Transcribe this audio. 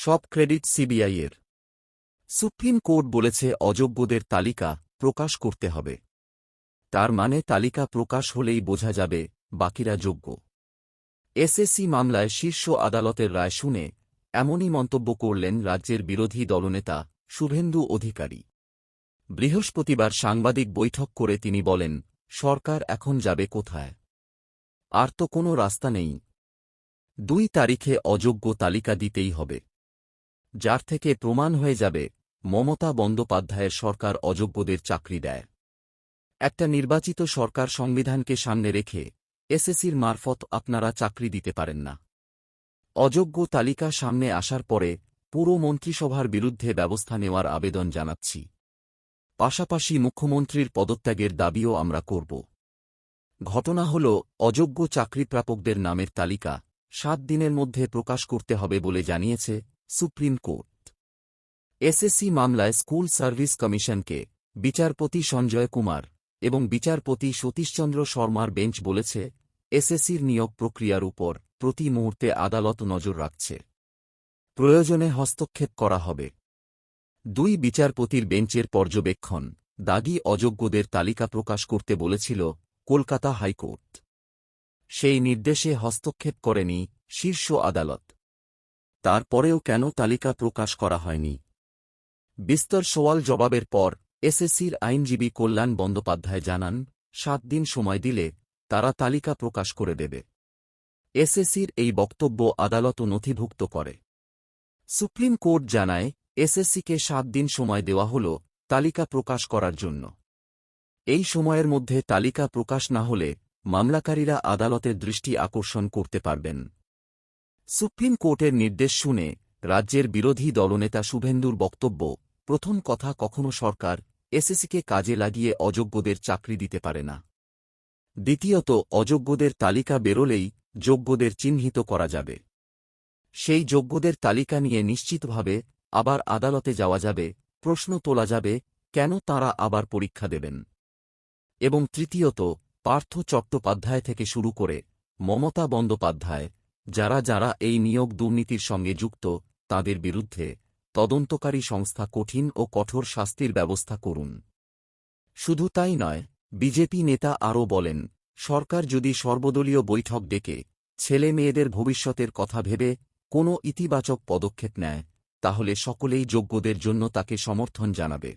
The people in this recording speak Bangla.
সব ক্রেডিট সিবিআইয়ের সুপ্রিম কোর্ট বলেছে অযোগ্যদের তালিকা প্রকাশ করতে হবে। তার মানে তালিকা প্রকাশ হলেই বোঝা যাবে বাকিরা যোগ্য। এসএসসি মামলায় শীর্ষ আদালতের রায় শুনে এমনই মন্তব্য করলেন রাজ্যের বিরোধী দলনেতা শুভেন্দু অধিকারী। বৃহস্পতিবার সাংবাদিক বৈঠক করে তিনি বলেন, সরকার এখন যাবে কোথায়? আর তো কোনো রাস্তা নেই। দুই তারিখে অযোগ্য তালিকা দিতেই হবে। যার থেকে প্রমাণ হয়ে যাবে, মমতা বন্দ্যোপাধ্যায়ের সরকার অযোগ্যদের চাকরি দেয়। একটা নির্বাচিত সরকার সংবিধানকে সামনে রেখে এসএসির মারফত আপনারা চাকরি দিতে পারেন না। অযোগ্য তালিকা সামনে আসার পরে পুরো মন্ত্রিসভার বিরুদ্ধে ব্যবস্থা নেওয়ার আবেদন জানাচ্ছি। পাশাপাশি মুখ্যমন্ত্রীর পদত্যাগের দাবিও আমরা করব। ঘটনা হল, অযোগ্য চাকরিপ্রাপকদের নামের তালিকা সাত দিনের মধ্যে প্রকাশ করতে হবে বলে জানিয়েছে সুপ্রিম কোর্ট। এসএসসি মামলায় স্কুল সার্ভিস কমিশনকে বিচারপতি সঞ্জয় কুমার এবং বিচারপতি সতীশচন্দ্র শর্মার বেঞ্চ বলেছে, এসএসসির নিয়োগ প্রক্রিয়ার উপর প্রতি মুহূর্তে আদালত নজর রাখছে। প্রয়োজনে হস্তক্ষেপ করা হবে। দুই বিচারপতির বেঞ্চের পর্যবেক্ষণ দাগি অযোগ্যদের তালিকা প্রকাশ করতে বলেছিল কলকাতা হাইকোর্ট। সেই নির্দেশে হস্তক্ষেপ করেনি শীর্ষ আদালত। তারপরেও কেন তালিকা প্রকাশ করা হয়নি? বিস্তর সওয়াল জবাবের পর, এসএসসির আইনজীবী কল্যাণ বন্দ্যোপাধ্যায় জানান, সাত দিন সময় দিলে তারা তালিকা প্রকাশ করে দেবে। এসএসসির এই বক্তব্য আদালতও নথিভুক্ত করে। সুপ্রিম কোর্ট জানায়, এসএসসিকে সাত দিন সময় দেওয়া হল তালিকা প্রকাশ করার জন্য। এই সময়ের মধ্যে তালিকা প্রকাশ না হলে মামলাকারীরা আদালতের দৃষ্টি আকর্ষণ করতে পারবেন। সুপ্রিম কোর্টের নির্দেশ শুনে রাজ্যের বিরোধী দলনেতা শুভেন্দুর বক্তব্য, প্রথম কথা কখনো সরকার এসএসসিকে কাজে লাগিয়ে অযোগ্যদের চাকরি দিতে পারে না। দ্বিতীয়ত, অযোগ্যদের তালিকা বেরোলেই যোগ্যদের চিহ্নিত করা যাবে। সেই যোগ্যদের তালিকা নিয়ে নিশ্চিতভাবে আবার আদালতে যাওয়া যাবে, প্রশ্ন তোলা যাবে, কেন তারা আবার পরীক্ষা দেবেন। এবং তৃতীয়ত, পার্থ চট্টোপাধ্যায় থেকে শুরু করে মমতা বন্দ্যোপাধ্যায় যারা যারা এই নিয়োগ দুর্নীতির সঙ্গে যুক্ত, তাদের বিরুদ্ধে তদন্তকারী সংস্থা কঠিন ও কঠোর শাস্তির ব্যবস্থা করুন। শুধু তাই নয়, বিজেপি নেতা আরও বলেন, সরকার যদি সর্বদলীয় বৈঠক ডেকে ছেলে মেয়েদের ভবিষ্যতের কথা ভেবে কোনো ইতিবাচক পদক্ষেপ নেয়, তাহলে সকলেই যোগ্যদের জন্য তাকে সমর্থন জানাবে।